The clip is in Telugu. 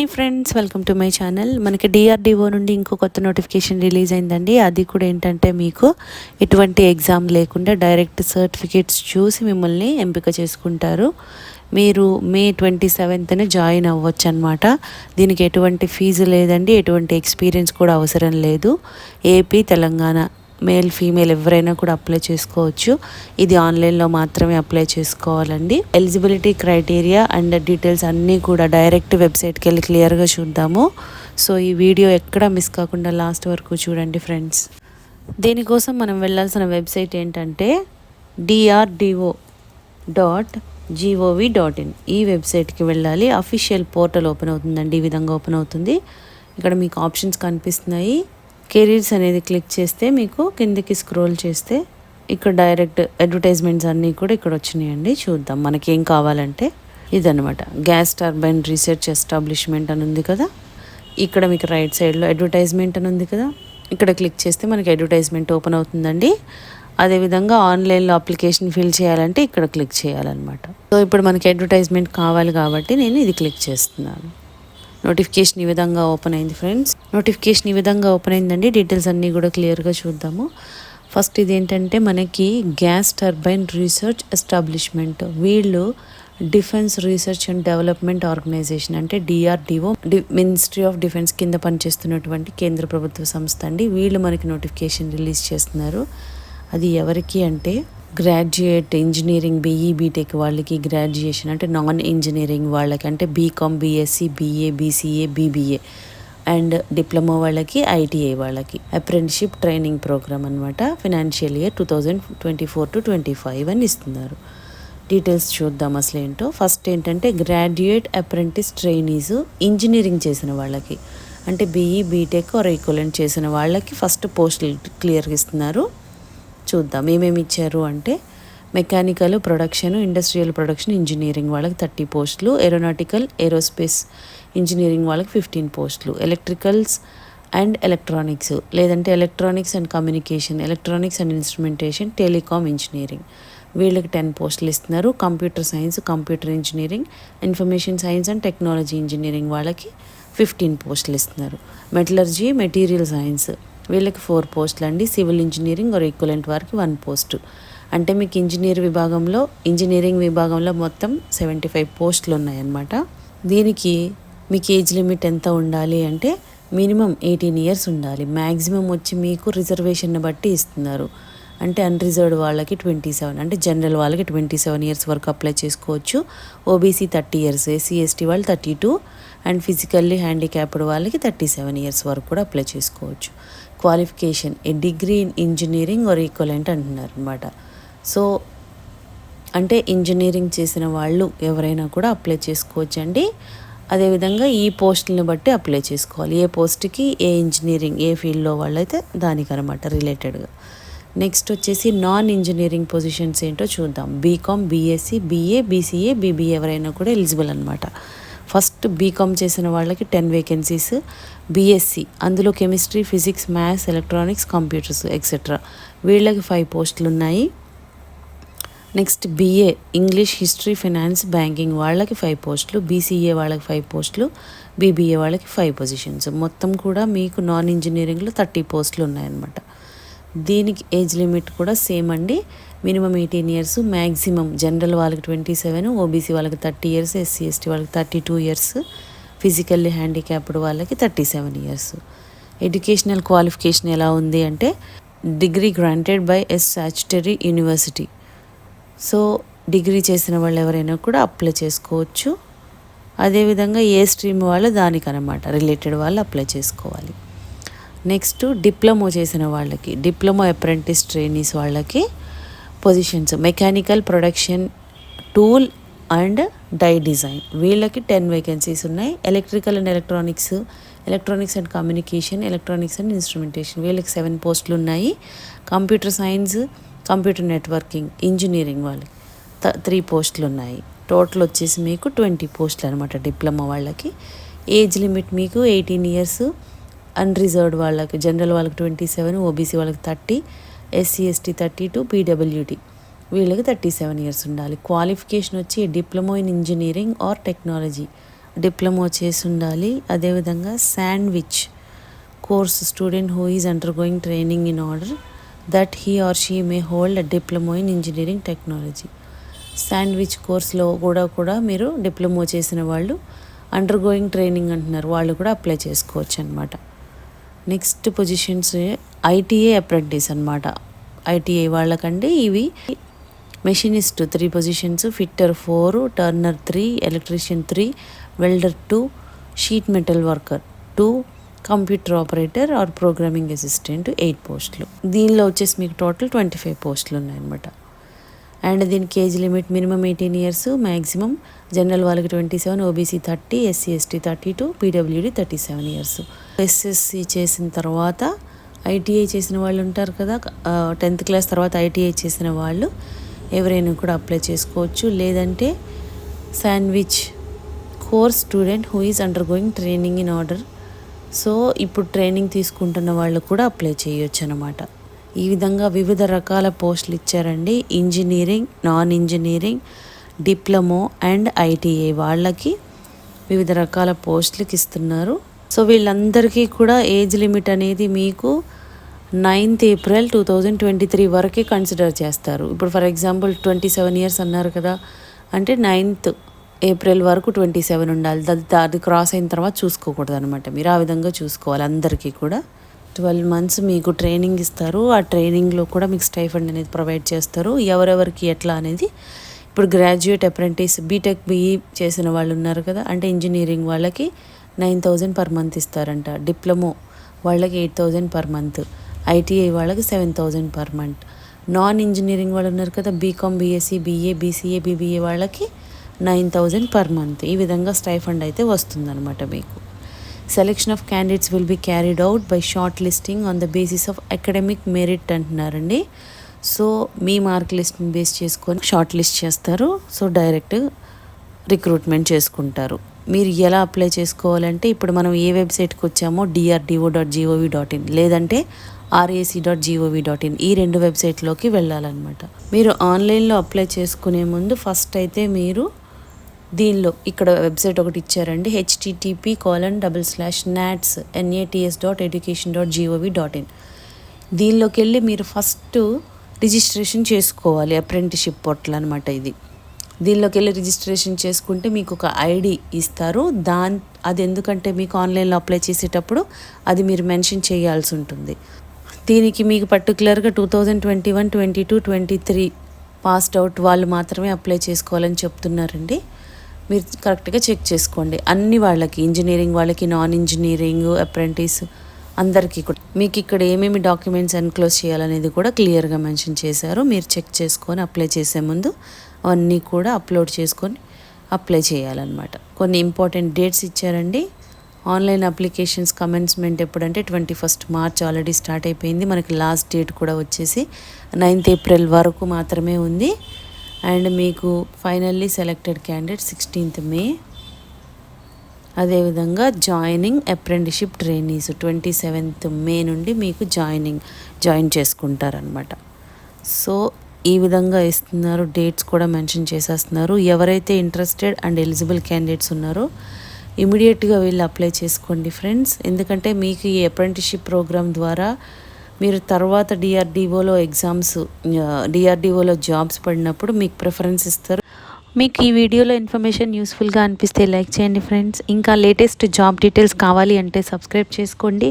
Hi friends welcome to my channel మనకి డిఆర్డిఓ నుండి ఇంకో కొత్త నోటిఫికేషన్ రిలీజ్ అయిందండి. అది కూడా ఏంటంటే మీకు ఎటువంటి ఎగ్జామ్ లేకుండా డైరెక్ట్ సర్టిఫికేట్స్ చూసి మిమ్మల్ని ఎంపిక చేసుకుంటారు. మీరు మే ట్వంటీ సెవెంత్ని జాయిన్ అవ్వచ్చు అనమాట దీనికి ఎటువంటి ఫీజు లేదండి ఎటువంటి ఎక్స్పీరియన్స్ కూడా అవసరం లేదు. ఏపీ తెలంగాణ మేల్ ఫీమేల్ ఎవరైనా కూడా అప్లై చేసుకోవచ్చు. ఇది ఆన్లైన్లో మాత్రమే అప్లై చేసుకోవాలండి. ఎలిజిబిలిటీ క్రైటీరియా అండ్ డీటెయిల్స్ అన్నీ కూడా డైరెక్ట్ వెబ్సైట్కి వెళ్ళి క్లియర్గా చూద్దాము. సో ఈ వీడియో ఎక్కడ మిస్ కాకుండా లాస్ట్ వరకు చూడండి ఫ్రెండ్స్ దీనికోసం మనం వెళ్ళాల్సిన వెబ్సైట్ ఏంటంటే DRDO dot G O V dot in ఈ వెబ్సైట్కి వెళ్ళాలి. అఫీషియల్ పోర్టల్ ఓపెన్ అవుతుందండి. ఈ విధంగా ఓపెన్ అవుతుంది. ఇక్కడ మీకు ఆప్షన్స్ కనిపిస్తున్నాయి. కెరీర్స్ అనేది క్లిక్ చేస్తే మీకు కిందకి స్క్రోల్ చేస్తే ఇక్కడ డైరెక్ట్ అడ్వర్టైజ్మెంట్స్ అన్నీ కూడా ఇక్కడ వచ్చినాయండి. చూద్దాం మనకి ఏం కావాలంటే ఇదనమాట గ్యాస్ టర్బైన్ రీసెర్చ్ ఎస్టాబ్లిష్మెంట్ అని ఉంది కదా. ఇక్కడ మీకు రైట్ సైడ్లో అడ్వర్టైజ్మెంట్ అని ఉంది కదా. ఇక్కడ క్లిక్ చేస్తే మనకి అడ్వర్టైజ్మెంట్ ఓపెన్ అవుతుందండి. అదేవిధంగా ఆన్లైన్లో అప్లికేషన్ ఫిల్ చేయాలంటే ఇక్కడ క్లిక్ చేయాలన్నమాట. సో ఇప్పుడు మనకి అడ్వర్టైజ్మెంట్ కావాలి కాబట్టి నేను ఇది క్లిక్ చేస్తున్నాను. నోటిఫికేషన్ ఈ విధంగా ఓపెన్ అయింది ఫ్రెండ్స్ నోటిఫికేషన్ ఈ విధంగా ఓపెన్ అయిందండి. డీటెయిల్స్ అన్నీ కూడా క్లియర్గా చూద్దాము. ఫస్ట్ ఇది ఏంటంటే మనకి గ్యాస్ టర్బైన్ రీసెర్చ్ ఎస్టాబ్లిష్మెంట్ వీళ్ళు defence research and development organisation అంటే DRDO the ministry of defence కింద పనిచేస్తున్నటువంటి కేంద్ర ప్రభుత్వ సంస్థ అండి. వీళ్ళు మనకి నోటిఫికేషన్ రిలీజ్ చేస్తున్నారు. అది ఎవరికి అంటే గ్రాడ్యుయేట్ ఇంజనీరింగ్ బీఈ బీటెక్ వాళ్ళకి గ్రాడ్యుయేషన్ అంటే నాన్ ఇంజనీరింగ్ వాళ్ళకి అంటే BCom BSc BA BCA BBA and diploma వాళ్ళకి ఐటీఐ వాళ్ళకి. అప్రెంటిషిప్ ట్రైనింగ్ ప్రోగ్రామ్ అనమాట financial year two thousand twenty four to twenty five అని ఇస్తున్నారు. డీటెయిల్స్ చూద్దాం అసలు ఏంటో ఫస్ట్ ఏంటంటే గ్రాడ్యుయేట్ అప్రెంటిస్ ట్రైనీస్ ఇంజనీరింగ్ చేసిన వాళ్ళకి. అంటే బీఈ బీటెక్ ఆర్ ఈక్వలెంట్ చేసిన వాళ్ళకి ఫస్ట్ పోస్టులు క్లియర్గా ఇస్తున్నారు. చూద్దాం. ఏమేమి ఇచ్చారు అంటే mechanical production industrial production engineering వాళ్ళకి థర్టీ పోస్టులు ఏరోనాటికల్ ఏరోస్పేస్ ఇంజనీరింగ్ వాళ్ళకి ఫిఫ్టీన్ పోస్టులు ఎలక్ట్రికల్స్ అండ్ ఎలక్ట్రానిక్స్. లేదంటే electronics and communication electronics and instrumentation telecom engineering. వీళ్ళకి టెన్ పోస్టులు ఇస్తున్నారు. Computer science computer engineering information science and technology engineering వాళ్ళకి ఫిఫ్టీన్ పోస్టులు ఇస్తున్నారు. Metallurgy material science. వీళ్ళకి ఫోర్ పోస్టులు అండి. సివిల్ ఇంజనీరింగ్ ఆర్ ఈక్వలెంట్ వారికి వన్ పోస్ట్. అంటే మీకు ఇంజనీర్ విభాగంలో ఇంజనీరింగ్ విభాగంలో మొత్తం సెవెంటీ ఫైవ్ పోస్టులు ఉన్నాయన్నమాట. దీనికి మీకు ఏజ్ లిమిట్ ఎంత ఉండాలి అంటే మినిమం ఎయిటీన్ ఇయర్స్ ఉండాలి. మ్యాక్సిమం వచ్చి మీకు రిజర్వేషన్ని బట్టి ఇస్తున్నారు. అంటే అన్రిజర్వ్డ్ వాళ్ళకి ట్వంటీ సెవెన్ అంటే జనరల్ వాళ్ళకి ట్వంటీ సెవెన్ ఇయర్స్ వరకు అప్లై చేసుకోవచ్చు. OBC thirty years SC ST వాళ్ళు thirty two and physically handicapped వాళ్ళకి థర్టీ సెవెన్ ఇయర్స్ వరకు కూడా అప్లై చేసుకోవచ్చు. Qualification a degree in engineering or equivalent అంటున్నారు అనమాట సో అంటే ఇంజనీరింగ్ చేసిన వాళ్ళు ఎవరైనా కూడా అప్లై చేసుకోవచ్చండి. అదేవిధంగా ఈ పోస్టులను బట్టి అప్లై చేసుకోవాలి. ఏ పోస్ట్కి ఏ ఇంజనీరింగ్ ఏ ఫీల్డ్లో వాళ్ళైతే దానికనమాట రిలేటెడ్గా నెక్స్ట్ వచ్చేసి నాన్ ఇంజనీరింగ్ పొజిషన్స్ ఏంటో చూద్దాం. BCom BSc BA BCA BBA ఎవరైనా కూడా ఎలిజిబుల్ అనమాట ఫస్ట్ బీకామ్ చేసిన వాళ్ళకి టెన్ వేకెన్సీస్ బీఎస్సీ అందులో chemistry physics maths electronics computers etcetera వీళ్ళకి ఫైవ్ పోస్టులు ఉన్నాయి next BA English history finance banking వాళ్ళకి ఫైవ్ పోస్టులు బీసీఏ వాళ్ళకి ఫైవ్ పోస్టులు బీబీఏ వాళ్ళకి ఫైవ్ పొజిషన్స్ మొత్తం కూడా మీకు నాన్ ఇంజనీరింగ్లో థర్టీ పోస్టులు ఉన్నాయన్నమాట దీనికి ఏజ్ లిమిట్ కూడా సేమ్ అండి. Minimum eighteen years maximum general వాళ్ళకి ట్వంటీ సెవెన్ ఓబీసీ వాళ్ళకి థర్టీ ఇయర్స్ ఎస్సీ ఎస్టీ వాళ్ళకి thirty two years physically handicapped వాళ్ళకి thirty seven years. Educational qualification ఎలా ఉంది అంటే degree granted by S statutory university. So degree చేసిన వాళ్ళు ఎవరైనా కూడా అప్లై చేసుకోవచ్చు. అదేవిధంగా ఏ స్ట్రీమ్ వాళ్ళు దానికనమాట రిలేటెడ్ వాళ్ళు అప్లై చేసుకోవాలి. నెక్స్ట్ డిప్లొమో చేసిన వాళ్ళకి డిప్లొమో అప్రెంటిస్ ట్రైనీస్ వాళ్ళకి positions mechanical production tool and die design వీళ్ళకి టెన్ వేకెన్సీస్ ఉన్నాయి. Electrical and electronics electronics and communication electronics and instrumentation వీళ్ళకి సెవెన్ పోస్టులు ఉన్నాయి. Computer science computer networking engineering వాళ్ళకి త్రీ పోస్టులు ఉన్నాయి. టోటల్ వచ్చేసి మీకు ట్వంటీ పోస్టులు అనమాట డిప్లొమా వాళ్ళకి. ఏజ్ లిమిట్ మీకు ఎయిటీన్ ఇయర్స్ అన్రిజర్వ్డ్ వాళ్ళకి జనరల్ వాళ్ళకి ట్వంటీ సెవెన్ ఓబీసీ వాళ్ళకి thirty SC ST thirty two PWT వీళ్ళకి థర్టీ సెవెన్ ఇయర్స్ ఉండాలి. క్వాలిఫికేషన్ వచ్చి diploma in engineering or technology. Diploma చేసి ఉండాలి. అదేవిధంగా sandwich course student who is undergoing training in order that he or she may hold a diploma in engineering technology sandwich కోర్స్లో కూడా కూడా మీరు డిప్లొమా చేసిన వాళ్ళు అండర్ గోయింగ్ ట్రైనింగ్ అంటున్నారు. వాళ్ళు కూడా అప్లై చేసుకోవచ్చు అనమాట నెక్స్ట్ పొజిషన్స్ ఐటీఏ అప్రెంటిస్ అనమాట ఐటీఐ వాళ్ళకండి ఇవి machinist three positions fitter four turner three electrician three welder two sheet metal worker two computer operator or programming assistant eight పోస్టులు. దీనిలో వచ్చేసి మీకు టోటల్ ట్వంటీ ఫైవ్ పోస్టులు ఉన్నాయన్నమాట. అండ్ దీనికి age limit minimum eighteen years maximum general వాళ్ళకి twenty seven OBC thirty SC ST thirty two PWD thirty seven years. SSC చేసిన తర్వాత ఐటీఐ చేసిన వాళ్ళు ఉంటారు కదా టెన్త్ క్లాస్ తర్వాత ఐటీఐ చేసిన వాళ్ళు ఎవరైనా కూడా అప్లై చేసుకోవచ్చు. లేదంటే sandwich course student who is undergoing training in order so ఇప్పుడు ట్రైనింగ్ తీసుకుంటున్న వాళ్ళు కూడా అప్లై చేయొచ్చు అనమాట ఈ విధంగా వివిధ రకాల పోస్టులు ఇచ్చారండి. Engineering non engineering diploma and ITI వాళ్ళకి వివిధ రకాల పోస్టులకి ఇస్తున్నారు. సో వీళ్ళందరికీ కూడా ఏజ్ లిమిట్ అనేది మీకు ninth April two thousand twenty three వరకే కన్సిడర్ చేస్తారు. ఇప్పుడు for example twenty seven years అన్నారు కదా అంటే నైన్త్ ఏప్రిల్ వరకు ట్వంటీ సెవెన్ ఉండాలి. అది క్రాస్ అయిన తర్వాత చూసుకోకూడదు అనమాట మీరు. ఆ విధంగా చూసుకోవాలి అందరికీ కూడా. ట్వెల్వ్ మంత్స్ మీకు ట్రైనింగ్ ఇస్తారు. ఆ ట్రైనింగ్లో కూడా మీకు స్టైఫండ్ అనేది ప్రొవైడ్ చేస్తారు. ఎవరెవరికి ఎట్లా అనేది ఇప్పుడు గ్రాడ్యుయేట్ అప్రెంటిస్ బీటెక్ బీఈ చేసిన వాళ్ళు ఉన్నారు కదా అంటే ఇంజనీరింగ్ వాళ్ళకి నైన్ థౌజండ్ పర్ మంత్ ఇస్తారంట. డిప్లొమో వాళ్ళకి eight thousand per month. ITI వాళ్ళకి seven thousand per month. Non engineering వాళ్ళు ఉన్నారు కదా BCom BSc BA BCA BBA వాళ్ళకి నైన్ థౌజండ్ పర్ మంత్. ఈ విధంగా స్టైఫండ్ అయితే వస్తుందన్నమాట మీకు. Selection of candidates will be carried out by short listing on the basis of academic merit అంటున్నారండి. సో మీ మార్క్ లిస్ట్ని బేస్ చేసుకొని షార్ట్ లిస్ట్ చేస్తారు. సో డైరెక్ట్ రిక్రూట్మెంట్ చేసుకుంటారు. మీరు ఎలా అప్లై చేసుకోవాలంటే ఇప్పుడు మనం ఏ వెబ్సైట్కి వచ్చామో DRDO dot GOV dot in లేదంటే RAC dot GOV dot in ఈ రెండు వెబ్సైట్లోకి వెళ్ళాలన్నమాట. మీరు ఆన్లైన్లో అప్లై చేసుకునే ముందు ఫస్ట్ అయితే మీరు దీనిలో ఇక్కడ వెబ్సైట్ ఒకటి ఇచ్చారండి. HTTP colon double slash NATS NATS dot education dot GOV dot in దీనిలోకి వెళ్ళి మీరు ఫస్ట్ రిజిస్ట్రేషన్ చేసుకోవాలి అప్రెంటిషిప్ పోర్టల్ అనమాట ఇది. దీనిలోకి వెళ్ళి రిజిస్ట్రేషన్ చేసుకుంటే మీకు ఒక ఐడి ఇస్తారు. దాని అది ఎందుకంటే మీకు ఆన్లైన్లో అప్లై చేసేటప్పుడు అది మీరు మెన్షన్ చేయాల్సి ఉంటుంది. దీనికి మీకు పర్టికులర్గా two thousand twenty one twenty two twenty three passed out వాళ్ళు మాత్రమే అప్లై చేసుకోవాలని చెప్తున్నారండి. మీరు కరెక్ట్గా చెక్ చేసుకోండి. అన్ని వాళ్ళకి ఇంజనీరింగ్ వాళ్ళకి నాన్ ఇంజనీరింగ్ అప్రెంటిస్ అందరికీ కూడా. మీకు ఇక్కడ ఏమేమి డాక్యుమెంట్స్ ఎన్క్లోజ్ చేయాలనేది కూడా క్లియర్గా మెన్షన్ చేశారు. మీరు చెక్ చేసుకొని అప్లై చేసే ముందు అవన్నీ కూడా అప్లోడ్ చేసుకొని అప్లై చేయాలన్నమాట. కొన్ని ఇంపార్టెంట్ డేట్స్ ఇచ్చారండి. ఆన్లైన్ అప్లికేషన్స్ కమెన్స్మెంట్ ఎప్పుడంటే twenty first March already start అయిపోయింది. మనకి లాస్ట్ డేట్ కూడా వచ్చేసి నైన్త్ ఏప్రిల్ వరకు మాత్రమే ఉంది. అండ్ మీకు finally selected candidate sixteenth May. అదేవిధంగా joining apprenticeship trainees twenty seventh May నుండి మీకు జాయినింగ్ జాయిన్ చేసుకుంటారనమాట సో ఈ విధంగా ఇస్తున్నారు డేట్స్ కూడా మెన్షన్ చేసేస్తున్నారు. ఎవరైతే ఇంట్రెస్టెడ్ అండ్ ఎలిజిబుల్ క్యాండిడేట్స్ ఉన్నారో ఇమీడియట్గా వీళ్ళు అప్లై చేసుకోండి ఫ్రెండ్స్ ఎందుకంటే మీకు ఈ అప్రెంటిషిప్ ప్రోగ్రామ్ ద్వారా మీరు తర్వాత డిఆర్డిఓలో ఎగ్జామ్స్ డిఆర్డిఓలో జాబ్స్ పడినప్పుడు మీకు ప్రిఫరెన్స్ ఇస్తారు. మీకు ఈ వీడియోలో ఇన్ఫర్మేషన్ యూస్ఫుల్గా అనిపిస్తే లైక్ చేయండి ఫ్రెండ్స్ ఇంకా లేటెస్ట్ జాబ్ డీటెయిల్స్ కావాలి అంటే సబ్స్క్రైబ్ చేసుకోండి.